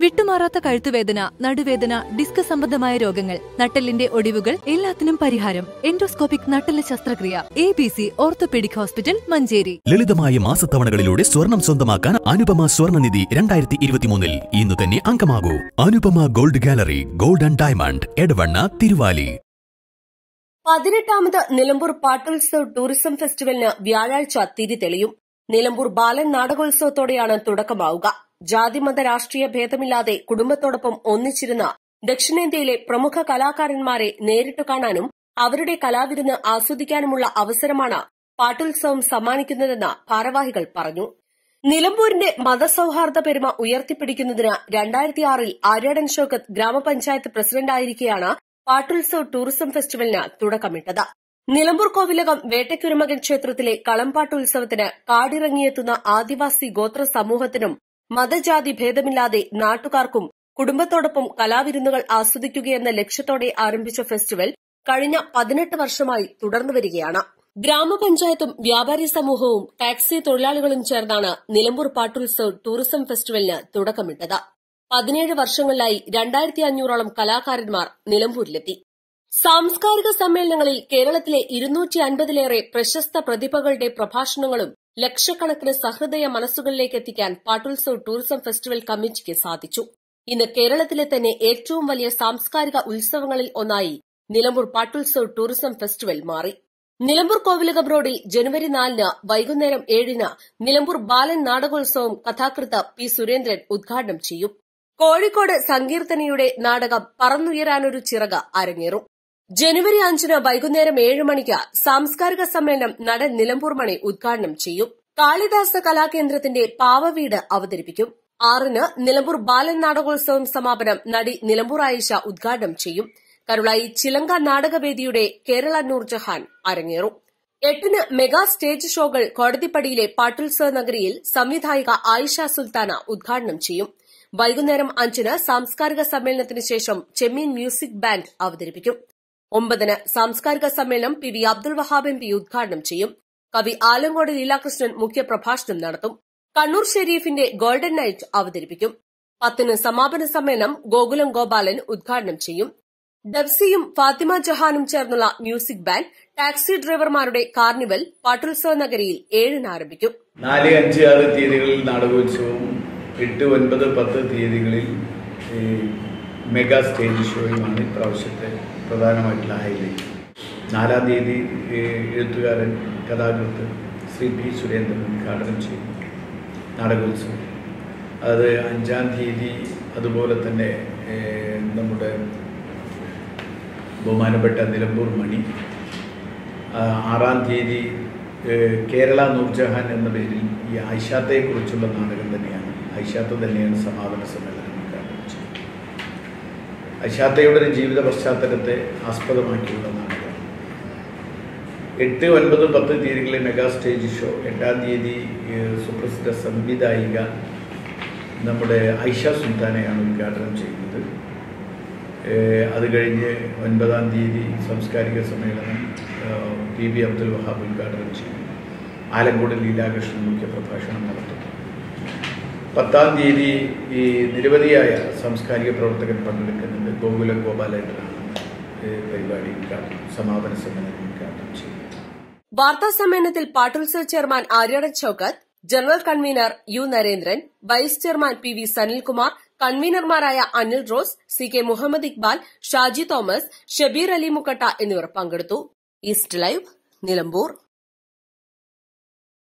വിട്ടുമാറാത്ത കഴുത്തുവേദന നടുവേദന ഡിസ്ക് സംബന്ധമായ രോഗങ്ങൾ നട്ടലിന്റെ ഒടിവുകൾ എല്ലാത്തിനും പരിഹാരം. എൻഡോസ്കോപ്പിക് നട്ടല ശസ്ത്രക്രിയ. A B C orthopaedic hospital Manjeri. ലളിതമായ മാസത്തവണകളിലൂടെ സ്വർണം സ്വന്തമാക്കാൻ അനുപമ സ്വർണനിധി രണ്ടായിരത്തി ഇരുപത്തിമൂന്നിൽ ഇന്ന് തന്നെ അംഗമാകൂ. Anupama gold gallery gold and diamond Edavanna Thiruvali. പതിനെട്ടാമത് നിലമ്പൂർ പാട്ടുത്സവ് ടൂറിസം ഫെസ്റ്റിവലിന് വ്യാഴാഴ്ച തിരി തെളിയും. നിലമ്പൂർ ബാലൻ നാടകോത്സവത്തോടെയാണ് തുടക്കമാവുക. ജാതിമത രാഷ്ട്രീയ ഭേദമില്ലാതെ കുടുംബത്തോടൊപ്പം ഒന്നിച്ചിരുന്ന ദക്ഷിണേന്ത്യയിലെ പ്രമുഖ കലാകാരന്മാരെ നേരിട്ട് കാണാനും അവരുടെ കലാവിരുന്ന് ആസ്വദിക്കാനുമുള്ള അവസരമാണ് പാട്ടുത്സവം സമ്മാനിക്കുന്നതെന്ന് ഭാരവാഹികൾ പറഞ്ഞു. നിലമ്പൂരിന്റെ മതസൌഹാർദ്ദ പെരുമ ഉയർത്തിപ്പിടിക്കുന്നതിന് രണ്ടായിരത്തിയാറിൽ ആര്യാടൻ ഷോക്കത്ത് ഗ്രാമപഞ്ചായത്ത് പ്രസിഡന്റായിരിക്കെയാണ് പാട്ടുത്സവ് ടൂറിസം ഫെസ്റ്റിവലിന് തുടക്കമിട്ടത്. നിലമ്പൂർ കോവിലകം വേട്ടക്കുരുമകൻ ക്ഷേത്രത്തിലെ കളംപാട്ടുത്സവത്തിന് കാടിറങ്ങിയെത്തുന്ന ആദിവാസി ഗോത്ര സമൂഹത്തിനും മതജാതി ഭേദമില്ലാതെ നാട്ടുകാർക്കും കുടുംബത്തോടൊപ്പം കലാവിരുന്നുകൾ ആസ്വദിക്കുകയെന്ന ലക്ഷ്യത്തോടെ ആരംഭിച്ച ഫെസ്റ്റിവൽ കഴിഞ്ഞ പതിനെട്ട് വർഷമായി തുടർന്നു വരികയാണ്. ഗ്രാമപഞ്ചായത്തും വ്യാപാരി സമൂഹവും ടാക്സി തൊഴിലാളികളും ചേർന്നാണ് നിലമ്പൂർ പാട്ടുത്സവ് ടൂറിസം ഫെസ്റ്റിവലിന് തുടക്കമിട്ടത്. പതിനേഴ് വർഷങ്ങളിലായി രണ്ടായിരത്തി അഞ്ഞൂറോളം കലാകാരന്മാർ നിലമ്പൂരിലെത്തി. സാംസ്കാരിക സമ്മേളനങ്ങളിൽ കേരളത്തിലെ ഇരുന്നൂറ്റി അൻപതിലേറെ പ്രശസ്ത പ്രതിഭകളുടെ പ്രഭാഷണങ്ങളും ലക്ഷക്കണക്കിന് സഹൃദയ മനസ്സുകളിലേക്ക് എത്തിക്കാൻ പാട്ടുത്സവ് ടൂറിസം ഫെസ്റ്റിവൽ കമ്മിറ്റിക്ക് സാധിച്ചു. ഇന്ന് കേരളത്തിലെ തന്നെ ഏറ്റവും വലിയ സാംസ്കാരിക ഉത്സവങ്ങളിൽ ഒന്നായി നിലമ്പൂർ പാട്ടുത്സവ് ടൂറിസം ഫെസ്റ്റിവൽ മാറി. നിലമ്പൂർ കോവിലകം റോഡിൽ ജനുവരി നാലിന് വൈകുന്നേരം ഏഴിന് നിലമ്പൂർ ബാലൻ നാടകോത്സവം കഥാകൃത്ത് പി സുരേന്ദ്രൻ ഉദ്ഘാടനം ചെയ്യും. കോഴിക്കോട് സങ്കീർത്തനയുടെ നാടകം പറന്നുയരാനൊരു ചിറക അരങ്ങേറും. ജനുവരി അഞ്ചിന് വൈകുന്നേരം ഏഴ് മണിക്ക് സാംസ്കാരിക സമ്മേളനം നടൻ നിലമ്പൂർ മണി ഉദ്ഘാടനം ചെയ്യും. കാളിദാസ കലാകേന്ദ്രത്തിന്റെ പാവവീട് അവതരിപ്പിക്കും. ആറിന് നിലമ്പൂർ ബാലൻ നാടകോത്സവം സമാപനം നടി നിലമ്പൂർ ആയിഷ ഉദ്ഘാടനം ചെയ്യും. കരുളായി ചിലങ്ക നാടകവേദിയുടെ കേരള നൂർജഹാൻ അരങ്ങേറും. എട്ടിന് മെഗാ സ്റ്റേജ് ഷോകൾ കോടതിപ്പടിയിലെ പാട്ടുത്സവ നഗരിയിൽ സംവിധായിക ആയിഷ സുൽത്താന ഉദ്ഘാടനം ചെയ്യും. വൈകുന്നേരം അഞ്ചിന് സാംസ്കാരിക സമ്മേളനത്തിന് ശേഷം ചെമ്മീൻ മ്യൂസിക് ബാൻഡ് അവതരിപ്പിക്കും. ഒമ്പതിന് സാംസ്കാരിക സമ്മേളനം P V Abdul Wahab M P ഉദ്ഘാടനം ചെയ്യും. കവി ആലങ്കോട് ലീലാകൃഷ്ണൻ മുഖ്യപ്രഭാഷണം നടത്തും. കണ്ണൂർ ഷെരീഫിന്റെ ഗോൾഡൻ നൈറ്റ് അവതരിപ്പിക്കും. പത്തിന് സമാപന സമ്മേളനം ഗോകുലം ഗോപാലൻ ഉദ്ഘാടനം ചെയ്യും. ഡബ്സിയും ഫാത്തിമ ജഹാനും ചേർന്നുള്ള മ്യൂസിക് ബാൻഡ് ടാക്സി ഡ്രൈവർമാരുടെ കാർണിവൽ പാട്ടുത്സവ നഗരിയിൽ ഏഴിന് ആരംഭിക്കും. നാല് അഞ്ച് ആറ് തീയതികളിൽ നാടകോത്സവവും എട്ട് ഒൻപത് പത്ത് തീയതികളിൽ മെഗാ സ്റ്റേജ് ഷോയുമാണ് ഇപ്രാവശ്യത്തെ പ്രധാനമായിട്ടുള്ള ഹൈലൈറ്റ് നാലാം തീയതി എഴുത്തുകാരൻ കഥാകൃത്ത് ശ്രീ പി സുരേന്ദ്രൻ ഉദ്ഘാടനം ചെയ്യും. നാടകോത്സവം. അത് അഞ്ചാം തീയതി അതുപോലെ തന്നെ നമ്മുടെ ബഹുമാനപ്പെട്ട നിലമ്പൂർ മണി. ആറാം തീയതി കേരള നൂർജഹാൻ എന്ന പേരിൽ ഈ ഐഷാത്തയെക്കുറിച്ചുള്ള നാടകം തന്നെയാണ്. ഐഷാത്ത തന്നെയാണ് സമാപന സമ്മേളനം. ഐഷാത്തയുടെ ഒരു ജീവിത പശ്ചാത്തലത്തെ ആസ്പദമാക്കിയുള്ളതാണ് എട്ട് ഒൻപത് പത്ത് തീയതികളിൽ മെഗാ സ്റ്റേജ് ഷോ. എട്ടാം തീയതി സുപ്രസിദ്ധ സംവിധായിക നമ്മുടെ ഐഷ സുൽത്താനെയാണ് ഉദ്ഘാടനം ചെയ്യുന്നത്. അത് കഴിഞ്ഞ് ഒൻപതാം തീയതി സാംസ്കാരിക സമ്മേളനം പി ബി അബ്ദുൽ വഹാബ് ഉദ്ഘാടനം ചെയ്യും. ആലങ്കോട് ലീലാകൃഷ്ണൻ മുഖ്യ പ്രഭാഷണം നടത്തും. പത്താം തീയതി ഈ നിരവധിയായ സാംസ്കാരിക പ്രവർത്തകർ പങ്കെടുക്കുന്നുണ്ട്. ഗോകുലം ഏഹ് പരിപാടി ഉദ്ഘാടനം സമാപന സമ്മേളനം ഉദ്ഘാടനം ചെയ്യുന്നത് വാർത്താ സമ്മേളനത്തിൽ പാട്ടുത്സവ chairman Aryadan Shoukath general convener U Narendran vice chairman P V Sanilkumar കൺവീനർമാരായ Anil rose C K Muhammad Iqbal Shaji Thomas Shabeer Ali Mukkatta എന്നിവർ പങ്കെടുത്തു. East Live Nilambur.